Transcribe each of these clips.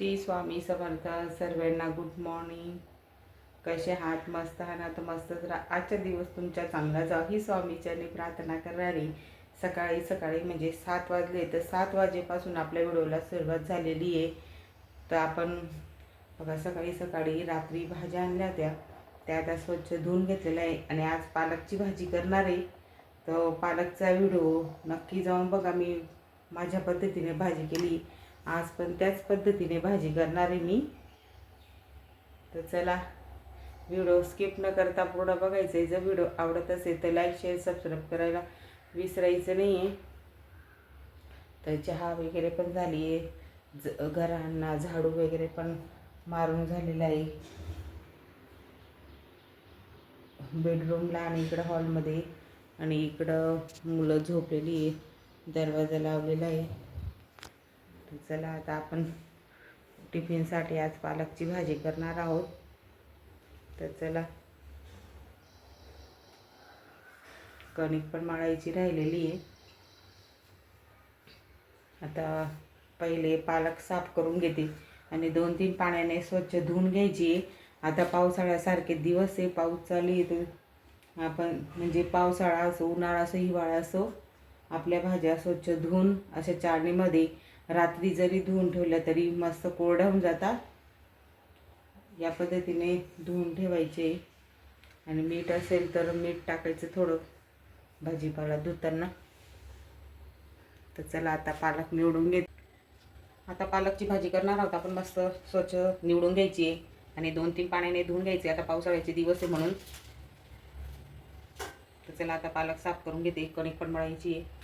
श्री स्वामी समर्थ सर्वांना good morning कसे आहात? मस्त आहे ना तर मस्तच रा आजचा दिवस तुमच्या चांगला जाव. ही स्वामीच्याने प्रार्थना करणारी सकाळी सकाळी म्हणजे सात वाजले. तर सात वाजेपासून आपल्या व्हिडिओला सुरुवात झालेली आहे. तर आपण बघा सकाळी सकाळी रात्री भाज्या आणल्या त्या त्या आता स्वच्छ धुवून घेतलेल्या आहे. आणि आज पालकची भाजी करणार आहे. तर पालकचा व्हिडिओ नक्की जाऊन बघा. मी माझ्या पद्धतीने भाजी केली. आज पण त्याच पद्धतीने भाजी करणार आहे मी. तर चला व्हिडिओ स्किप न करता पूर्ण बघायचं आहे जर व्हिडिओ आवडत असेल तर लाईक शेअर सबस्क्राईब करायला विसरायचं नाही आहे तर चहा वगैरे पण झाली आहे ज घरांना झाडू वगैरे पण मारून झालेला आहे. बेडरूमला आणि इकडं हॉलमध्ये आणि इकडं मुलं झोपलेली आहे. दरवाजा लावलेला आहे. चला आता आपण टिफिनसाठी आज पालकची भाजी करणार आहोत. तर चला. कणिक पण मळायची राहिलेली आहे. आता पहिले पालक साफ करून घेते आणि दोन तीन पाण्याने स्वच्छ धुवून घ्यायची आहे. आता पावसाळ्यासारखे दिवस आहे पाऊस चालू येतो आपण म्हणजे पावसाळा असो उन्हाळा असो हिवाळा असो आपल्या भाज्या स्वच्छ धुवून अशा चाळणीमध्ये रात्री जरी धुवून ठेवल्या तरी मस्त कोरड्या होऊन जातात. या पद्धतीने धुवून ठेवायचे. आणि मीठ असेल तर मीठ टाकायचं थोडं. भाजीपाला धुताना. तर चला आता पालक निवडून घेत. आता पालकची भाजी करणार आहोत. आपण मस्त स्वच्छ निवडून घ्यायची आहे. आणि दोन तीन पाण्याने धुवून घ्यायचे. आता पावसाळ्याचे दिवस आहे म्हणून. तर चला आता पालक साफ करून घेते. कणिक पण मळायची आहे.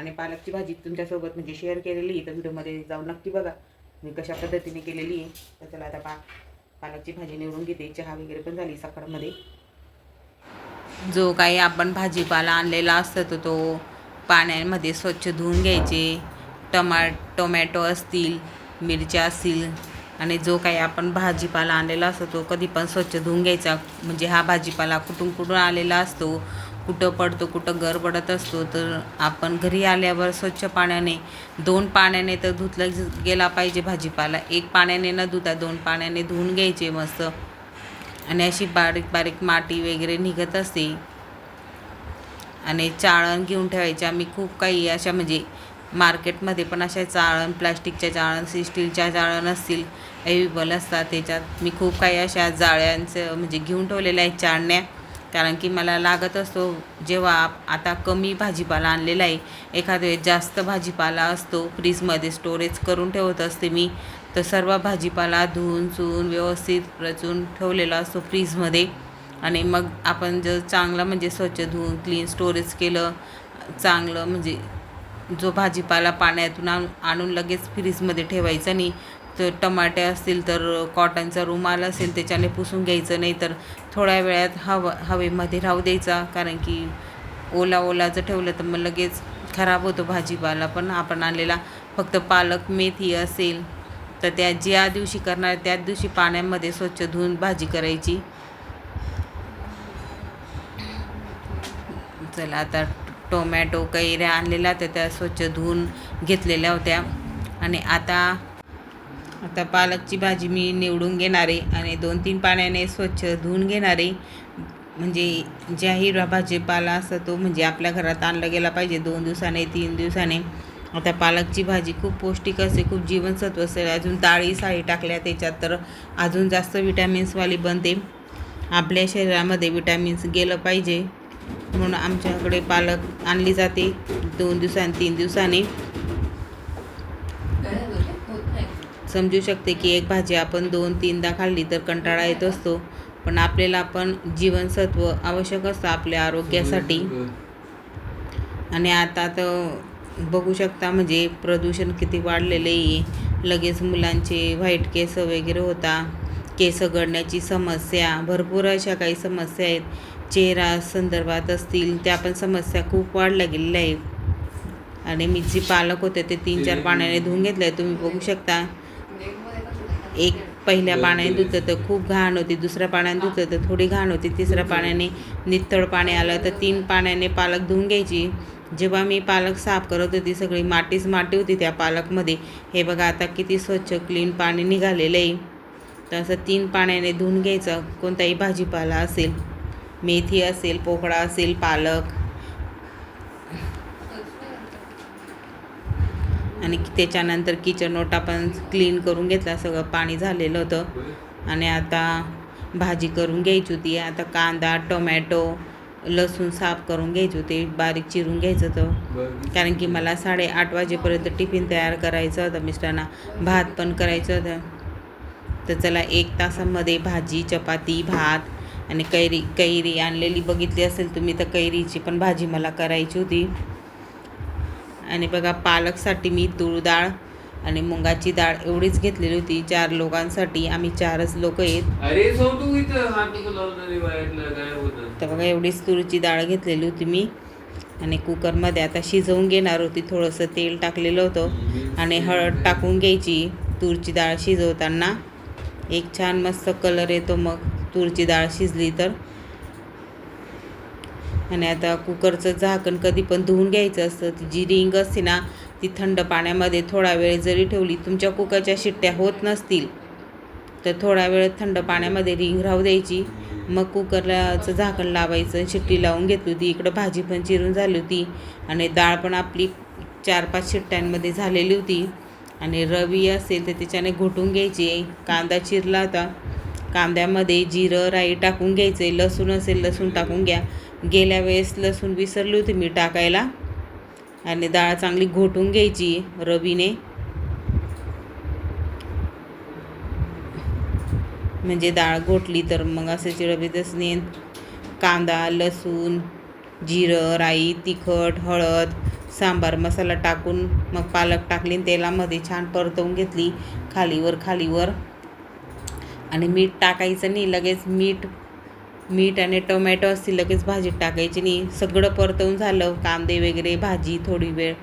आणि पालकची भाजी तुमच्यासोबत म्हणजे शेअर केलेली तर व्हिडिओमध्ये जाऊन नक्की बघा. मी कशा पद्धतीने केलेली आहे. तर चला आता पा पालकची भाजी निवडून घेते. चहा वगैरे पण झाली सकाळमध्ये. जो काही आपण भाजीपाला आणलेला असतो तो तो पाण्यामध्ये स्वच्छ धुवून घ्यायचे. टमा टोमॅटो असतील मिरच्या असतील. आणि जो काही आपण भाजीपाला आणलेला असतो तो कधी पण स्वच्छ धुवून घ्यायचा. म्हणजे हा भाजीपाला कुठून कुठून आलेला असतो कुठं पडतो कुठं गर पडत असतो तर आपण घरी आल्यावर स्वच्छ पाण्याने दोन पाण्याने तर धुतला गेला पाहिजे भाजीपाला. एक पाण्याने न धुता दोन पाण्याने धुवून घ्यायचे मस्त. आणि अशी बारीक बारीक माती वगैरे निघत असते. आणि चाळण घेऊन ठेवायच्या आम्ही खूप काही अशा म्हणजे मार्केटमध्ये पण अशा चाळण प्लास्टिकच्या चाळण स्टीलच्या चाळण असतील अवेलेबल असतात. त्याच्यात मी खूप काही अशा जाळ्यांचं म्हणजे घेऊन ठेवलेल्या आहेत चाळण्या. कारण की मला लागत असतो जेव्हा आता कमी भाजीपाला आणलेला आहे एखाद्या वेळेस जास्त भाजीपाला असतो फ्रीजमध्ये स्टोरेज करून ठेवत असते मी तर सर्व भाजीपाला धुवून चुवून व्यवस्थित रचून ठेवलेला असतो फ्रीजमध्ये. आणि मग आपण जर चांगलं म्हणजे स्वच्छ धुवून क्लीन स्टोरेज केलं चांगलं म्हणजे जो भाजीपाला पाण्यातून आणून लगेच फ्रीजमध्ये ठेवायचा नाही तर टमाटे असतील तर कॉटनचा रुमाल असेल त्याच्याने पुसून घ्यायचं नाही तर थोड्या वेळात हवा हवेमध्ये राहू द्यायचा कारण की ओला ओला जर ठेवलं तर मग लगेच खराब होतो भाजीपाला. पण आपण आणलेला फक्त पालक मेथी असेल तर त्या ज्या दिवशी करणार त्याच दिवशी पाण्यामध्ये स्वच्छ धुवून भाजी करायची. चला आता टोमॅटो कैऱ्या आणलेल्या त्या त्या स्वच्छ धुवून घेतलेल्या होत्या. आणि आता आता पालकची भाजी मी निवडून घेणार आहे आणि दोन तीन पाण्याने स्वच्छ धुवून घेणार. आहे म्हणजे ज्या हिरवा भाजीपाला असतो तो म्हणजे आपल्या घरात आणला गेला पाहिजे. दोन दिवसाने तीन दिवसाने. आता पालकची भाजी खूप पौष्टिक असते खूप जीवनसत्व असते अजून डाळी साळी टाकल्या त्याच्यात तर अजून जास्त विटॅमिन्सवाली बनते. आपल्या शरीरामध्ये विटॅमिन्स गेलं पाहिजे. म्हणून आमच्याकडे पालक आणली जाते. दोन दिवसांनी तीन दिवसाने. समजू शकते की एक भाजी आपण दोन तीनदा खाल्ली तर कंटाळा येत असतो. पण आपल्याला पण जीवनसत्व आवश्यक असतं आपल्या आरोग्यासाठी. आणि आता तर बघू शकता म्हणजे प्रदूषण किती वाढलेले आहे. लगेच मुलांचे व्हाईट केस वगैरे होता. केस गळण्याची समस्या भरपूर अशा काही समस्या आहेत. चेहरा संदर्भात असतील त्या पण समस्या खूप वाढल्या गेलेल्या आहेत. आणि मी जी पालक होते ते तीन चार पाण्याने धुवून घेतले तुम्ही बघू शकता. एक पहिल्या पाण्याने धुतलं तर खूप घाण होती दुसऱ्या पाण्याने धुतलं तर थोडी घाण होती तिसऱ्या पाण्याने नितळ पाणी आलं तर तीन पाण्याने पालक धुवून घ्यायची. जेव्हा मी पालक साफ करत होती सगळी मातीच माती होती त्या पालकमध्ये. हे बघा आता किती स्वच्छ क्लीन पाणी निघालेलं आहे. तर असं तीन पाण्याने धुवून घ्यायचं. कोणताही भाजीपाला असेल मेथी असेल पोकळा असेल पालक आणि त्याच्यानंतर किचन ओटा पण क्लीन करून घेतला सगळं पाणी झालेलं होतं. आणि आता भाजी करून घ्यायची होती. आता कांदा टोमॅटो लसूण साफ करून घ्यायची होती. बारीक चिरून घ्यायचं होतं. कारण की मला साडेआठ वाजेपर्यंत टिफिन तयार करायचं होतं मिस्टरांना. भात पण करायचं होतं. तर चला एक तासामध्ये भाजी चपाती भात आणि कैरी कैरी आणलेली बघितली असेल तुम्ही तर कैरीची पण भाजी मला करायची होती. आणि बघा पालकसाठी मी तूर डाळ आणि मुंगाची डाळ एवढीच घेतलेली होती. चार लोकांसाठी आम्ही चारच लोक आहेत. अरे सो तू इथं. हात नको लावून रे बाहेरला काय होतं. तर बघा एवढीच तुरीची डाळ घेतलेली होती मी. आणि कुकरमध्ये आता शिजवून घेणार होती. थोडंसं तेल टाकलेलं होतं. आणि हळद टाकून घ्यायची तूरची डाळ शिजवताना. एक छान मस्त कलर येतो मग. तूरची डाळ शिजली तर. आणि आता कुकरचं झाकण कधी पण धुवून घ्यायचं असतं. ती जी रिंग असते ना ती थंड पाण्यामध्ये थोडा वेळ जरी ठेवली तुमच्या कुकरच्या शिट्ट्या होत नसतील तर थोडा वेळ थंड पाण्यामध्ये रिंग राहू द्यायची. मग कुकरलाचं झाकण लावायचं शिट्टी लावून घेतली होती. इकडं भाजी पण चिरून झाली होती आणि डाळ पण आपली चार पाच शिट्ट्यांमध्ये झालेली होती. आणि रवी असेल तर त्याच्याने घोटून घ्यायची. कांदा चिरला होता. कांद्यामध्ये जिरं राई टाकून घ्यायचे. लसूण असेल लसूण टाकून घ्या. गेल्या वेळेस लसूण विसरली होती मी टाकायला. आणि डाळ चांगली घोटून घ्यायची रवीने. म्हणजे डाळ घोटली तर मग असे चिरबीतच नाही कांदा लसूण जिरं राई तिखट हळद सांबार मसाला टाकून मग पालक टाकली आणि तेलामध्ये छान परतवून घेतली खालीवर खालीवर. आणि मीठ टाकायचं नाही लगेच मीठ मीठ आणि टोमॅटो असतील लगेच भाजीत टाकायची नाही. सगळं परतवून झालं कांदे वगैरे भाजी थोडी वेळ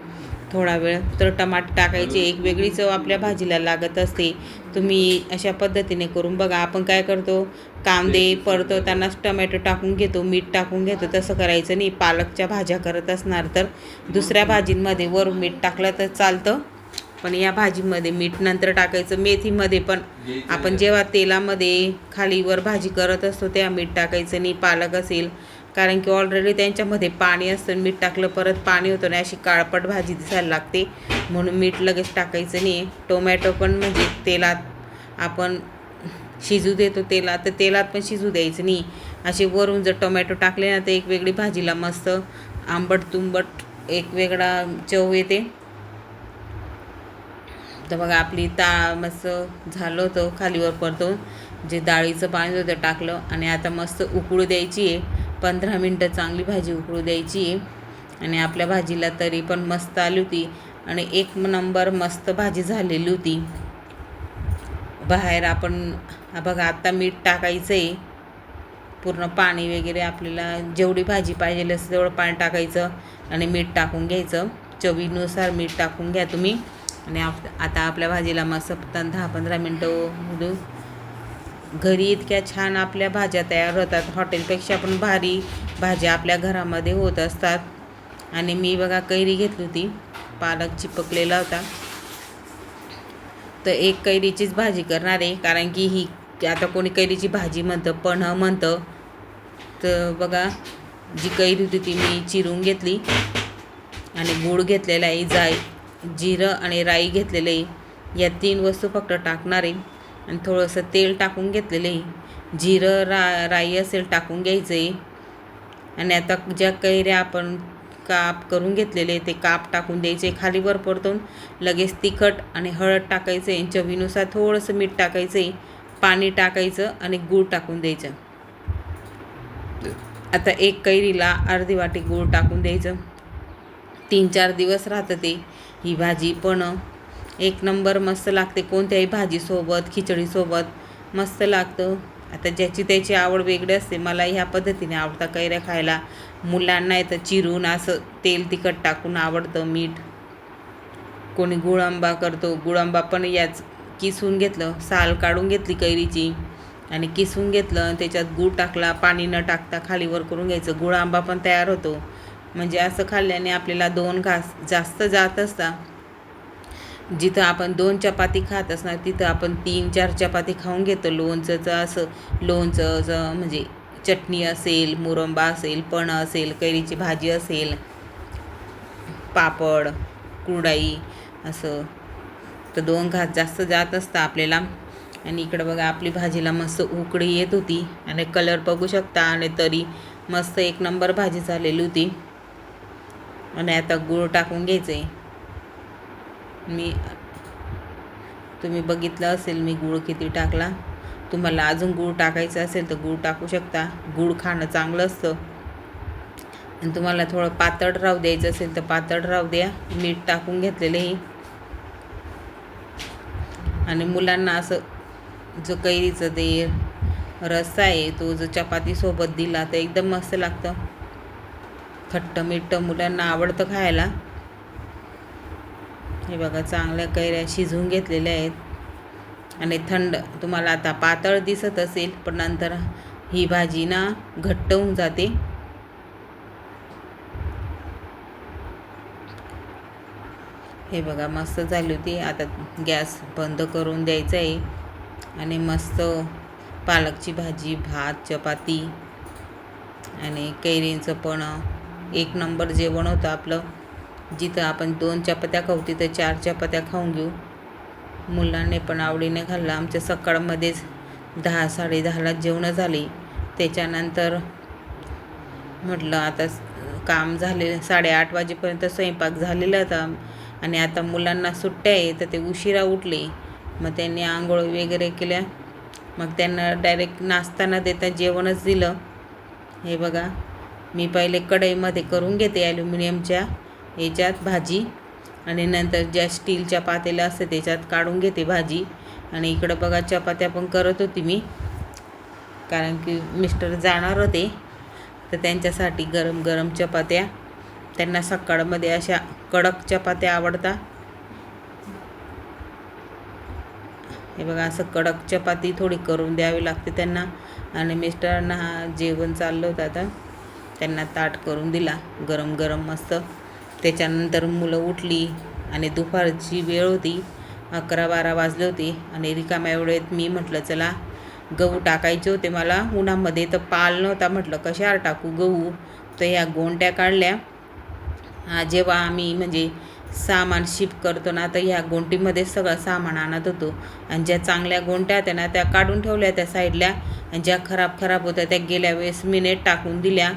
थोडा वेळ. तर टमाटर टाकायची एक वेगळी चव आपल्या भाजीला लागत असते. तुम्ही अशा पद्धतीने करून बघा. आपण काय करतो? कांदे परतवतानाच टमॅटो टाकून घेतो मीठ टाकून घेतो. तसं करायचं नाही. पालकच्या भाज्या करत असणार तर दुसऱ्या भाजींमध्ये वर मीठ टाकलं तर चालतं. पण या भाजीमध्ये मीठ नंतर टाकायचं मेथीमध्ये पण. आपण जेव्हा तेलामध्ये खालीवर भाजी करत असतो तेव्हा मीठ टाकायचं नाही पालक असेल. कारण की ऑलरेडी त्यांच्यामध्ये पाणी असतं मीठ टाकलं परत पाणी होतं नाही अशी काळपट भाजी दिसायला लागते. म्हणून मीठ लगेच टाकायचं नाही. टोमॅटो पण म्हणजे तेलात आपण शिजू देतो तेलात तर तेलात पण शिजू द्यायचं नाही. असे वरून जर टोमॅटो टाकले ना तर एक वेगळी भाजीला मस्त आंबट तुंबट एक वेगळा चव येते. तर बघा आपली ता मस्त झालं होतं खालीवर परतून. जे डाळीचं पाणी होतं टाकलं आणि आता मस्त उकळू द्यायची आहे. पंधरा मिनटं चांगली भाजी उकळू द्यायची आहे. आणि आपल्या भाजीला तरी पण मस्त आली होती. आणि एक नंबर मस्त भाजी झालेली होती. बाहेर आपण हा बघा आत्ता मीठ टाकायचं आहे पूर्ण पाणी वगैरे आपल्याला जेवढी भाजी पाहिजे असते तेवढं पाणी टाकायचं आणि मीठ टाकून घ्यायचं. चवीनुसार मीठ टाकून घ्या तुम्ही. आणि आप आता आपल्या भाजीला मस्त दहा पंधरा मिनटं देऊ घरी इतक्या छान आपल्या भाज्या तयार होतात. हॉटेलपेक्षा पण भारी भाज्या आपल्या घरामध्ये होत असतात. आणि मी बघा कैरी घेतली होती. पालक चिपकलेला होता. तर एक कैरीचीच भाजी करणार आहे. कारण की ही आता कोणी कैरीची भाजी म्हणतं पण म्हणतं. तर बघा जी कैरी होती ती मी चिरून घेतली. आणि गूळ घेतलेला आहे जाय जिरं आणि राई घेतलेले. या तीन वस्तू फक्त टाकणारे. आणि थोडंसं तेल टाकून घेतलेले. जिरं रा राई असेल टाकून घ्यायचे. आणि आता ज्या कैऱ्या आपण काप करून घेतलेले ते काप टाकून द्यायचे. खालीवर परतून लगेच तिखट आणि हळद टाकायचं. आहे चवीनुसार थोडंसं मीठ टाकायचं. आहे पाणी टाकायचं आणि गूळ टाकून द्यायचं. आता एक कैरीला अर्धी वाटी गूळ टाकून द्यायचं. तीन चार दिवस राहतं ते. ही भाजी पण एक नंबर मस्त लागते कोणत्याही भाजीसोबत खिचडीसोबत मस्त लागतं. आता ज्याची त्याची आवड वेगळी असते मला ह्या पद्धतीने आवडता कैऱ्या खायला. मुलांना येतं चिरून असं तेल तिखट टाकून आवडतं मीठ. कोणी गुळांबा करतो गुळांबा पण याच किसून घेतलं साल काढून घेतली कैरीची आणि किसून घेतलं त्याच्यात गूळ टाकला पाणी न टाकता खालीवर करून घ्यायचं. गुळांबा पण तयार होतो. म्हणजे असं खाल्ल्याने आपल्याला दोन घास जास्त जात असता जिथं आपण दोन चपाती खात असणार तिथं आपण तीन चार चपाती खाऊन घेतो. लोणचंचं असं लोणचं म्हणजे चटणी असेल मुरंबा असेल पण असेल कैरीची भाजी असेल पापड कुरडाई असं तर दोन घास जास्त जात असतं आपल्याला. आणि इकडं बघा आपली भाजीला मस्त उकडी येत होती. आणि कलर बघू शकता आणि तरी मस्त एक नंबर भाजी झालेली होती. आणि आता गूळ टाकून घ्यायचं आहे मी तुम्ही बघितलं असेल मी गूळ किती टाकला. तुम्हाला अजून गूळ टाकायचं असेल तर गूळ टाकू शकता. गूळ खाणं चांगलं असतं. आणि तुम्हाला थोडं पातळ राहू द्यायचं असेल तर पातळ राहू द्या. मीठ टाकून घेतलेलं आहे. आणि मुलांना असं जो कैरीचं ते रस्सा आहे तो जो चपातीसोबत दिला तर एकदम मस्त लागतं. खट्ट मिठ्ठ मुलांना आवडतं खायला. हे बघा चांगल्या कैऱ्या शिजवून घेतलेल्या आहेत. आणि थंड तुम्हाला आता पातळ दिसत असेल पण नंतर ही भाजी ना घट्ट होऊन जाते. हे बघा मस्त झाली होती. आता गॅस बंद करून द्यायचा आहे. आणि मस्त पालकची भाजी भात चपाती आणि कैरींचं पण एक नंबर जेवण होतं आपलं. जिथं आपण दोन चपात्या खाऊ तिथं चार चपात्या खाऊन घेऊ. मुलांनी पण आवडीने खाल्लं. आमच्या सकाळमध्येच दहा साडे दहाला जेवणं झाली. त्याच्यानंतर म्हटलं आता काम झाले साडेआठ वाजेपर्यंत स्वयंपाक झालेला होता. आणि आता मुलांना सुट्ट्या आहे तर ते उशिरा उठले. मग त्यांनी आंघोळ वगैरे केल्या. मग त्यांना डायरेक्ट नाश्ता न देता जेवणच दिलं. हे बघा. मी पहिले कढईमध्ये करून घेते ॲल्युमिनियमच्या याच्यात भाजी आणि नंतर ज्या स्टीलच्या पातेल्या असते त्याच्यात काढून घेते भाजी. आणि इकडं बघा चपात्या पण करत होती मी. कारण की मिस्टर जाणार होते. तर त्यांच्यासाठी गरम गरम चपात्या. त्यांना सकाळमध्ये अशा कडक चपात्या आवडतात हे बघा असं कडक चपाती थोडी करून द्यावी लागते त्यांना. आणि मिस्टरांना हा जेवण चाललं होतं आता. त्यांना ताट करून दिला गरम गरम मस्त. त्याच्यानंतर मुलं उठली आणि दुपारची वेळ होती अकरा बारा वाजले होते आणि रिकाम्या वेळेत मी म्हटलं चला गहू टाकायचे होते मला उन्हामध्ये तर पाल नव्हता म्हटलं कशावर टाकू गहू? तर ह्या गोंट्या काढल्या. जेव्हा आम्ही म्हणजे सामान शिप करतो ना तर ह्या गोंटीमध्ये सगळं सामान आणत होतो. आणि ज्या चांगल्या गोंट्या होत्या ना त्या काढून ठेवल्या त्या साईडला. आणि ज्या खराब खराब होत्या त्या गेल्या वेळेस मी टाकून दिल्या.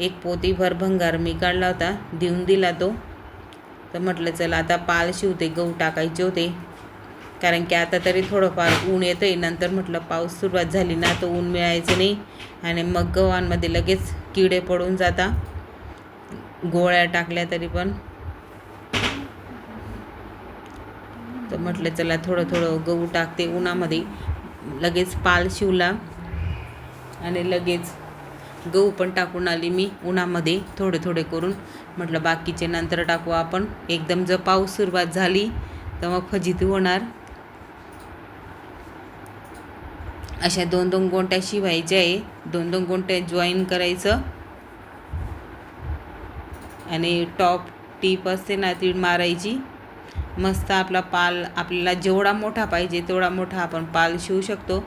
एक पोतीभर भंगार मी काढला होता देऊन दिला तो. तर म्हटलं चला आता पाल शिवते गहू टाकायचे होते. कारण की आता तरी थोडंफार ऊन येतं आहे नंतर म्हटलं पाऊस सुरुवात झाली ना तर ऊन मिळायचं नाही. आणि मग गव्हांमध्ये लगेच किडे पडून जाता. गोळ्या टाकल्या तरी पण. तर म्हटलं चला थोडं थोडं गहू टाकते उन्हामध्ये लगेच पाल शिवला. आणि लगेच गहू पण टाकून आली मी उन्हामध्ये थोडे थोडे करून. म्हटलं बाकीचे नंतर टाकू आपण. एकदम जर पाऊस सुरुवात झाली तर मग फजिती होणार. अशा दोन दोन गोंट्या शिवायच्या आहे. दोन दोन गोंट्या जॉईन करायचं. आणि टॉप टीप असते ना ती मारायची. मस्त आपला पाल आपल्याला जेवढा मोठा पाहिजे तेवढा मोठा आपण पाल शिवू शकतो.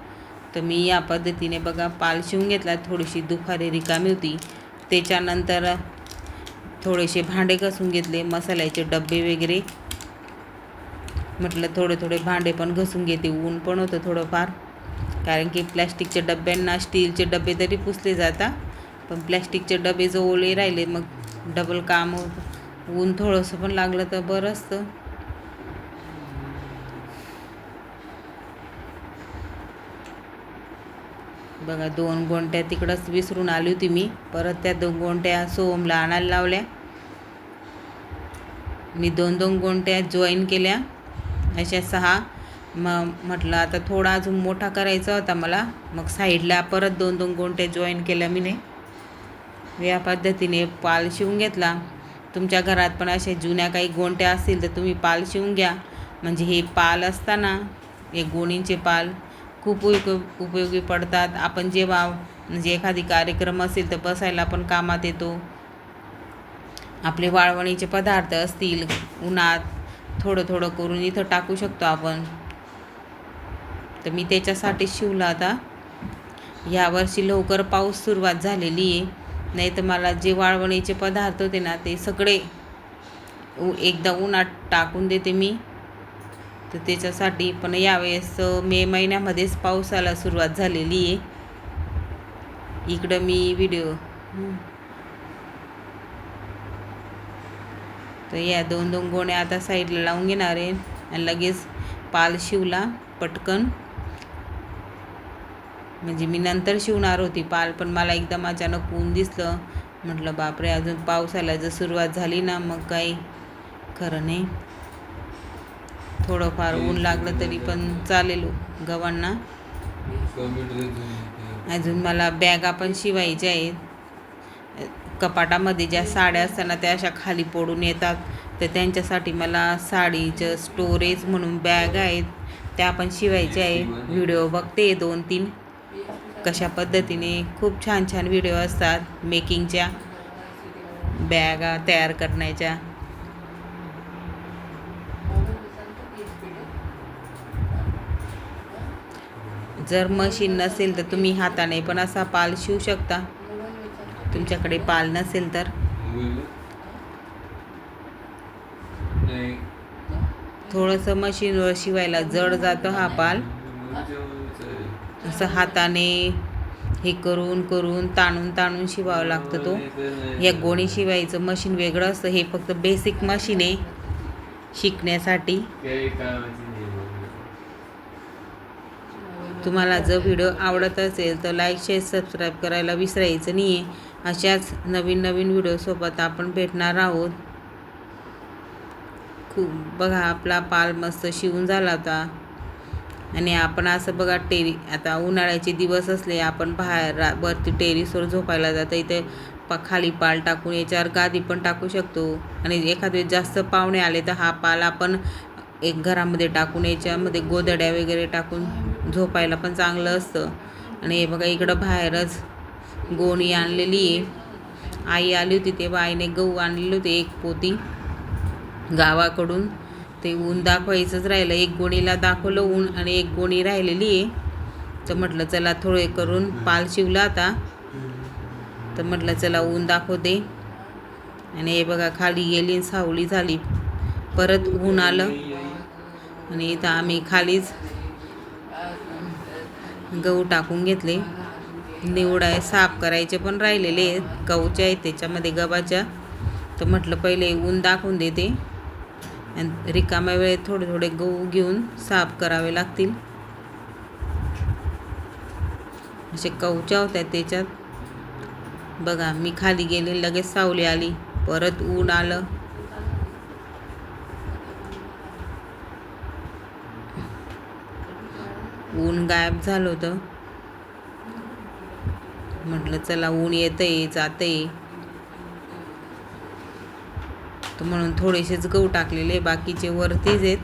तर मी या पद्धतीने बघा पाल शिवून घेतला. थोडीशी दुपारी रिकामी होती. त्याच्यानंतर थोडेसे भांडे घासून घेतले मसाल्याचे डबे वगैरे. म्हटलं थोडे थोडे भांडे पण घासून घेते ऊन पण होतं थोडंफार. कारण की प्लॅस्टिकच्या डब्यांना स्टीलचे डबे तरी पुसले जातात. पण प्लॅस्टिकचे डबे जो ओले राहिले मग डबल काम ऊन थोडंसं पण लागलं तर बरं असतं. बघा दोन गोंट्या तिकडंच विसरून आली होती मी. परत त्या दोन गोंट्या सोमला आणायला लावल्या. मी दोन दोन गोंट्या जॉईन केल्या. अशा सहा. मग म्हटलं आता थोडा अजून मोठा करायचा होता मला. मग साईडला परत दोन दोन गोंट्या जॉईन केल्या मीने. या पद्धतीने पाल शिवून घेतला. तुमच्या घरात पण अशा जुन्या काही गोंट्या असतील तर तुम्ही पाल शिवून घ्या. म्हणजे हे पाल असताना हे गोणींचे पाल खूप उपयोग उपयोगी पडतात. आपण जेव्हा म्हणजे एखादी कार्यक्रम असेल तर बसायला पण कामात येतो. आपले वाळवणीचे पदार्थ असतील उन्हात थोडं थोडं करून इथं टाकू शकतो आपण. तर मी त्याच्यासाठी शिवला आता. यावर्षी लवकर पाऊस सुरुवात झालेली आहे. नाही तर मला जे वाळवणीचे पदार्थ होते ना ते सगळे उ एकदा उन्हात टाकून देते मी. तर त्याच्यासाठी पण यावेळेस मे महिन्यामध्येच पावसाला सुरुवात झालेली आहे. इकडं मी व्हिडिओ तर या दोन दोन गोण्या आता साईडला लावून घेणार आहे आणि लगेच पाल शिवला पटकन. म्हणजे मी नंतर शिवणार होती पाल पण मला एकदम अचानक ऊन दिसलं. म्हटलं बापरे अजून पावसाला जर सुरुवात झाली ना मग काही खरं नाही. थोडंफार ऊन लागलं तरी पण चालेल हो, गव्हांना. अजून मला बॅगा पण शिवायच्या आहेत. कपाटामध्ये ज्या साड्या असताना त्या अशा खाली पडून येतात. तर त्यांच्यासाठी मला साडीचं स्टोरेज म्हणून बॅग आहेत. त्या पण शिवायच्या आहे व्हिडिओ बघते दोन तीन. कशा पद्धतीने खूप छान छान व्हिडिओ असतात. मेकिंगच्या बॅगा तयार करण्याच्या. जर मशीन नसेल तर तुम्ही हाताने पण असा पाल शिवू शकता. तुमच्याकडे पाल नसेल तर. थोडंसं मशीनवर शिवायला जड जातो हा पाल. असं हाताने हे करून करून ताणून ताणून शिवावं लागतं तो. या गोणी शिवायचं मशीन वेगळं असतं. हे फक्त बेसिक मशीन आहे. शिकण्यासाठी. तुम्हाला जर व्हिडिओ आवडत असेल तर लाईक शेअर सबस्क्राईब करायला विसरायचं नाही आहे अशाच नवीन नवीन व्हिडिओसोबत आपण भेटणार आहोत. खूप बघा आपला पाल मस्त शिवून झाला होता. आणि आपण असं बघा टेरी आता उन्हाळ्याचे दिवस असले आपण बाहेर वरती टेरिसवर झोपायला जातं. इथे पा खाली पाल टाकून याच्यावर गादी पण टाकू शकतो. आणि एखाद्या जास्त पाहुणे आले तर हा पाल आपण एक घरामध्ये टाकून याच्यामध्ये गोदड्या वगैरे टाकून झोपायला पण चांगलं असतं. आणि हे बघा इकडं बाहेरच गोणी आणलेली आहे. आई आली होती तेव्हा आईने गहू आणलेली होती एक पोती गावाकडून. ते ऊन दाखवायचंच राहिलं. एक गोणीला दाखवलं ऊन आणि एक गोणी राहिलेली आहे. तर म्हटलं चला थोडे करून पाल शिवला आता. तर म्हटलं चला ऊन दाखवते आणि हे बघा खाली गेली सावली झाली. परत ऊन आलं. आणि इथं आम्ही खालीच गहू टाकून घेतले. निवडाय साफ करायचे पण राहिलेले आहेत. गहूच्या आहेत त्याच्यामध्ये गव्हाच्या. तर म्हटलं पहिले ऊन दाखवून देते. आणि रिकाम्या वेळेत थोडे थोडे गहू घेऊन साफ करावे लागतील. असे कवच्या होत्या त्याच्यात. बघा मी खाली गेले लगेच सावली आली. परत ऊन आलं. ऊन गायब झालं होतं. म्हटलं चला ऊन येतंय जातंय. तर म्हणून थोडेसेच गहू टाकलेले बाकीचे वरतीच आहेत.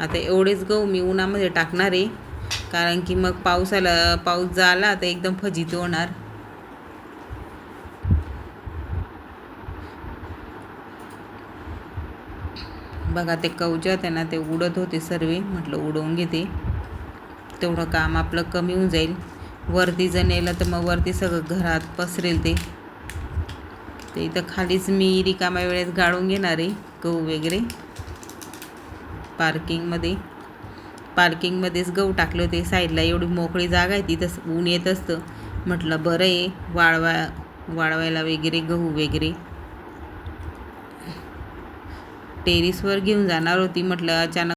आता एवढेच गहू मी उन्हामध्ये टाकणार आहे. कारण की मग पावसाला पाऊस झाला तर एकदम फजित होणार. बघा ते कवचे होते ना ते उडत होते सर्व. म्हटलं उडवून घेते. तेवढं काम आपलं कमी होऊन जाईल. वरती जर नेलं तर मग वरती सगळं घरात पसरेल ते. ते इथं खालीच मी रिकाम्या वेळेस गाळून घेणार आहे गहू वगैरे. पार्किंगमध्ये. पार्किंगमध्येच गहू टाकले होते. साईडला एवढी मोकळी जागा आहे तिथं ऊन येत असतं. म्हटलं बरं आहे वाळवा वाळवायला वगैरे गहू वगैरे. टेरिसवर घेऊन जाणार होती म्हटलं अचानक